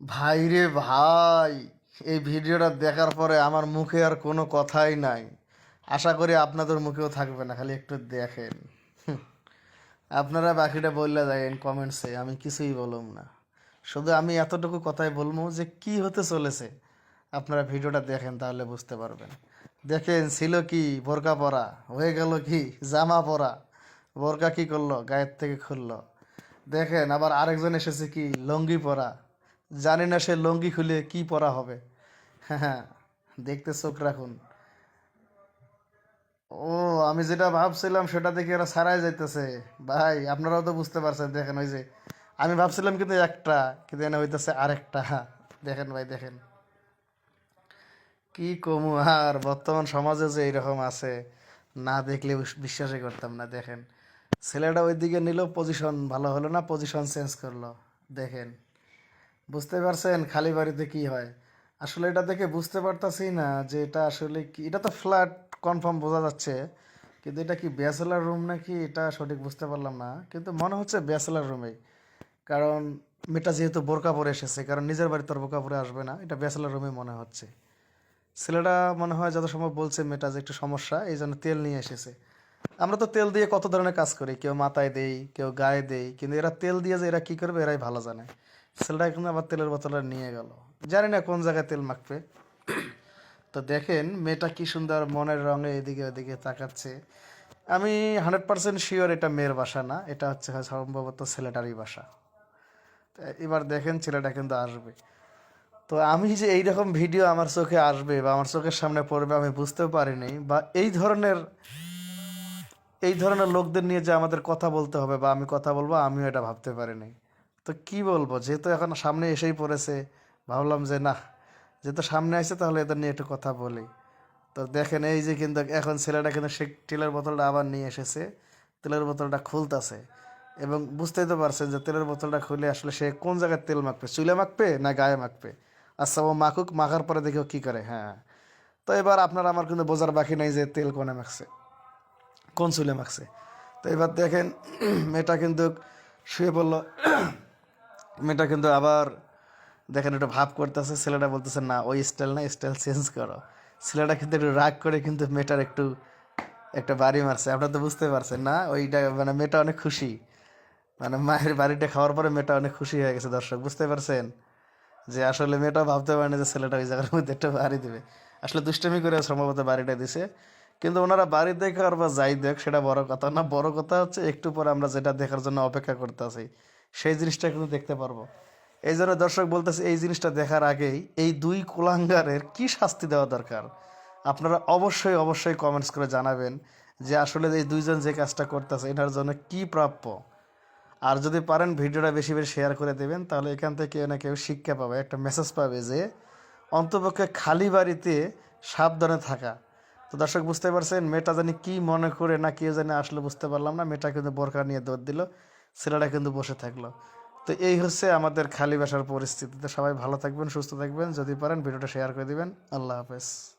ভাই রে ভাই, এই ভিডিওটা দেখার পরে আমার মুখে আর কোনো কথাই নাই। আশা করি আপনাদের মুখেও থাকবে না, খালি একটু দেখেন। আপনারা বাকিটা বললে যাবেন কমেন্টসে আমি কিছুই বললাম না। শুধু আমি এতটুকু কথাই বলব যে, কি হতে চলেছে? আপনারা ভিডিওটা দেখেন, তাহলে বুঝতে পারবেন। দেখেন, ছিল কি? বোরকা পরা। হয়ে গেল কি? জামা পরা। বোরকা কি করল? গায়ের থেকে খুললো। দেখেন, আবার আরেকজন এসেছে কি? লঙ্গি পরা। জানি না সে লঙ্গি খুলে কি পরা হবে। হ্যাঁ দেখতে চোখ রাখুন। ও, আমি যেটা ভাবছিলাম সেটা দেখে এরা সারাই যাইতেছে। ভাই, আপনারাও তো বুঝতে পারছেন, দেখেন ওই যে, আমি ভাবছিলাম কিন্তু একটা, কিন্তু এনে হইতেছে আরেকটা। দেখেন ভাই, দেখেন। কি কমু আর, বর্তমান সমাজে যে এইরকম আছে, না দেখলে বিশ্বাসই করতাম না, দেখেন। ছেলেটা ওইদিকে নিল পজিশন ভালো হলো না পজিশন চেঞ্জ করল, দেখেন। বুঝতে পারছেন খালি বাড়িতে কি হয়? আসলে এটা দেখে বুঝতে পারতাছি না যে এটা আসলে কি, এটা তো ফ্ল্যাট কনফার্ম বোঝা যাচ্ছে, কিন্তু এটা কি ব্যাচেলার রুম নাকি এটা সঠিক বুঝতে পারলাম না, কিন্তু মনে হচ্ছে ব্যাচেলার রুমেই কারণ মেয়েটা যেহেতু বোরকা পরে এসেছে, কারণ নিজের বাড়িতে তোর বোরকা পরে আসবে না, এটা ব্যাচেলার রুমে মনে হচ্ছে। ছেলেটা মনে হয় যত সম্ভব বলছে মেয়েটা যে একটু সমস্যা, এই জন্য তেল নিয়ে এসেছে। আমরা তো তেল দিয়ে কত ধরনের কাজ করি, কেউ মাথায় দেই, কেউ গায়ে দেই, কিন্তু এরা তেল দিয়ে যে এরা কি করবে, এরাই ভালো জানে। ছেলেটা কিন্তু আবার তেলের বোতলটা নিয়ে গেল। জানি না কোন জায়গায় তেল মাখবে। তো দেখেন মেয়েটা কি সুন্দর মনের রঙে এদিকে ওদিকে তাকাচ্ছে। আমি হান্ড্রেড পার্সেন্ট শিওর এটা মেয়ের বাসা না, এটা হচ্ছে সম্ভবত ছেলেটারই বাসা। এবার দেখেন ছেলেটা কিন্তু আসবে। তো আমি যে এইরকম ভিডিও আমার চোখে আসবে বা আমার চোখের সামনে পড়বে আমি বুঝতেও পারিনি বা এই ধরনের এই ধরনের লোকদের নিয়ে যে আমাদের কথা বলতে হবে বা আমি কথা বলব, আমিও এটা ভাবতে পারিনি। তো কি বলব? যেহেতু এখন সামনে এসেই পড়েছে, ভাবলাম যে না, যেহেতু সামনে আসছে তাহলে এদের নিয়ে একটু কথা বলি। তো দেখেন, এই যে কিন্তু এখন ছেলেটা কিন্তু সে তেলের বোতলটা আবার নিয়ে এসেছে, তেলের বোতলটা খুলতাছে এবং বুঝতেই তো পারছেন যে তেলের বোতলটা খুলে আসলে সে কোন জায়গায় তেল মাখবে, চুলে মাখবে না গায়ে মাখবে? আচ্ছা ও মাখুক, মাখার পরে দেখেও কী করে হ্যাঁ। তো এবার আপনার আমার কিন্তু বোঝার বাকি নাই যে তেল কোনে মাখছে, কোন চুলে মাখছে। তো এবার দেখেন, মেয়েটা কিন্তু শুয়ে পড়ল মেয়েটা কিন্তু আবার দেখেন একটু ভাব করতেছে, ছেলেটা বলতেছে, না, ওই স্টাইল না স্টাইল চেঞ্জ করো। ছেলেটা কিন্তু একটু রাগ করে কিন্তু মেয়েটার একটু, একটা বাড়ি মারছে। আপনারা তো বুঝতে পারছেন, না? ওইটা মানে মেয়েটা অনেক খুশি। মানে মায়ের বাড়িটা খাওয়ার পরে মেয়েটা অনেক খুশি হয়ে গেছে, দর্শক, বুঝতে পারছেন? যে আসলে মেয়েটা ভাবতে পারে না যে ছেলেটা ওই জায়গার মধ্যে একটা বাড়ি দেবে। আসলে দুষ্টমি করে সম্ভবত বাড়িটা দিছে। কিন্তু ওনারা বাড়ি দেখে আর বা যাই দেখ, সেটা বড় কথা না। বড় কথা হচ্ছে, একটু পরে আমরা যেটা দেখার জন্য অপেক্ষা করতে আছি। সেই জিনিসটা কিন্তু দেখতে পারব। এই জন্য দর্শক বলতেছে, এই জিনিসটা দেখার আগেই এই দুই কুলাঙ্গারের কি শাস্তি দেওয়া দরকার? আপনারা অবশ্যই অবশ্যই কমেন্টস করে জানাবেন যে আসলে এই দুইজন যে কাজটা করতেছে, এটার জন্য কি প্রাপ্য? আর যদি পারেন ভিডিওটা বেশি বেশি শেয়ার করে দেবেন, তাহলে এখান থেকে কেউ না কেউ শিক্ষা পাবে, একটা মেসেজ পাবে যে অন্তপক্ষে খালি বাড়িতে সাবধানে থাকা। তো দর্শক বুঝতে পারছেন, মেয়েটা জানি কি মনে করে না কেউ জানি আসলে বুঝতে পারলাম না, মেয়েটা কিন্তু বোরকা নিয়ে দৌড় দিল। ছেলেটা কিন্তু বসে থাকল। তো এই হচ্ছে আমাদের খালি বাসার পরিস্থিতি। তো সবাই ভালো থাকবেন, সুস্থ থাকবেন। যদি পারেন, ভিডিওটা শেয়ার করে দিবেন। আল্লাহ হাফেজ।